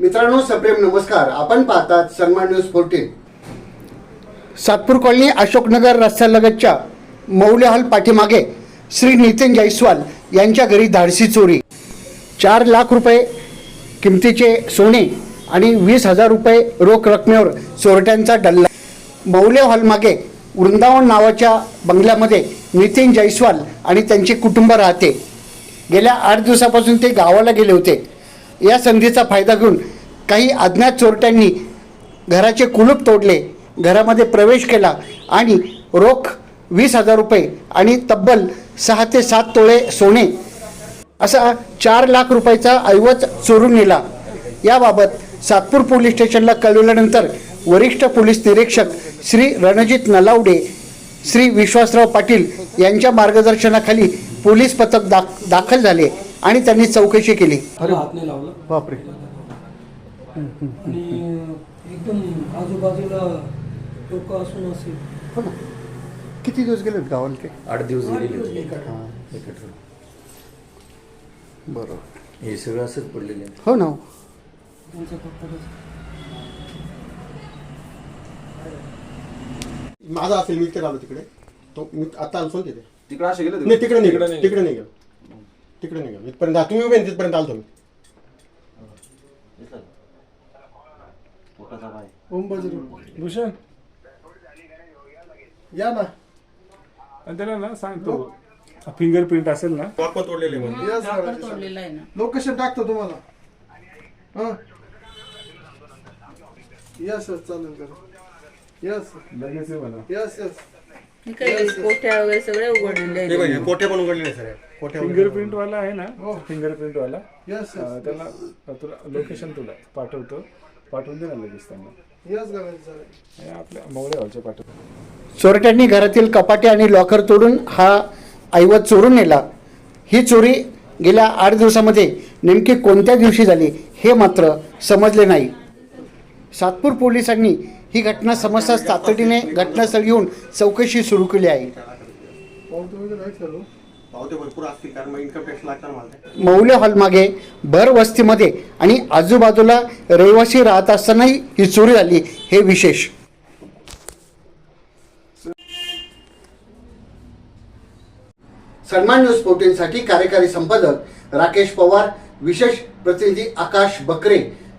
मित्रांनो सप्रेम नमस्कार. आपण पाहतात Sanman news fourteen Satpur colony Ashoknagar रस्त्यालगतच्या मौल्यहाल पाठीमागे श्री नितीन जयस्वाल यांच्या घरी धाडसी चोरी. चार लाख रुपये किमतीचे सोने आणि वीस हजार रुपये रोख रकमेवर चोरट्यांचा डल्ला. मौल्य हॉलमागे वृंदावन नावाच्या बंगल्यामध्ये नितीन जयस्वाल आणि त्यांचे कुटुंब राहते. गेल्या आठ दिवसापासून ते गावाला गेले होते. या संधीचा फायदा घेऊन काही अज्ञात चोरट्यांनी घराचे कुलूप तोडले घरामध्ये प्रवेश केला आणि रोख वीस हजार रुपये आणि तब्बल सहा ते सात तोळे सोने असा चार लाख रुपयाचा ऐवज चोरून नेला. याबाबत सातपूर पोलीस स्टेशनला कळवल्यानंतर वरिष्ठ पोलीस निरीक्षक श्री रणजित नलावडे श्री विश्वासराव पाटील यांच्या मार्गदर्शनाखाली पोलीस पथक दाख दाखल झाले. आणि त्यांनी चौकशी केली. त्याला हात नाही लावला. बापरे. आणि एकदम आजूबाजूला लोक असून असेल. हो ना. किती दिवस गेले गावाला ते आठ दिवस गेलेले. होते एक आठवडा. हा, एक आठवडा. बरोबर हे सगळं असंच पडलेले आहे. हो ना. त्यांचा पत्ता माझा असेल मी इथे आलो तिकडे. तो मी आता आलो तिथे तिकडे असे गेले नाही तिकडे नाही गेलो. तिकडे नाही गेलो. तिकडे नाही गेलो इथपर्यंत आ- तुम्ही उभे आहे ना, तिथपर्यंत आलो मी ओम भूषण. या ना. आणि त्याला ना सांगतो फिंगरप्रिंट असेल ना. वाप तोडलेले म्हणून. तोडलेला आहे ना. लोकेशन टाकतो तुम्हाला. हा. यस यस चालेल कर यस लगेच ये म्हणा. यस यस मी काही कोठ्या वगैरे सगळे उघडलेले हे आहेत बघ, कोठे पण उघडलेले सर. कोठे फिंगरप्रिंट वाला आहे ना? फिंगरप्रिंट वाला? यस अं, त्याला तुला लोकेशन तुला पाठवतो. पाठवून दे ना लगेच त्यांना. यस करायचं चालेल हे आपल्या मोगळे हॉलचे पाठवतो. चोरट्यांनी घरातील कपाटे आणि लॉकर तोडून हा ऐवज चोरून नेला. ही चोरी गेल्या आठ दिवसामध्ये नेमकी कोणत्या दिवशी झाली हे मात्र समजले नाही. सातपूर पोलिसांनी ही घटना समजताच तातडीने घटनास्थळी येऊन चौकशी सुरू केली आहे. असतील कारण मग मौल्य भर वस्तीमध्ये आणि आजूबाजूला रहिवासी राहत असतानाही ही चोरी झाली हे विशेष. सन्मान न्यूज फोर्टीनसाठी कार्यकारी संपादक राकेश पवार विशेष प्रतिनिधी आकाश बकरे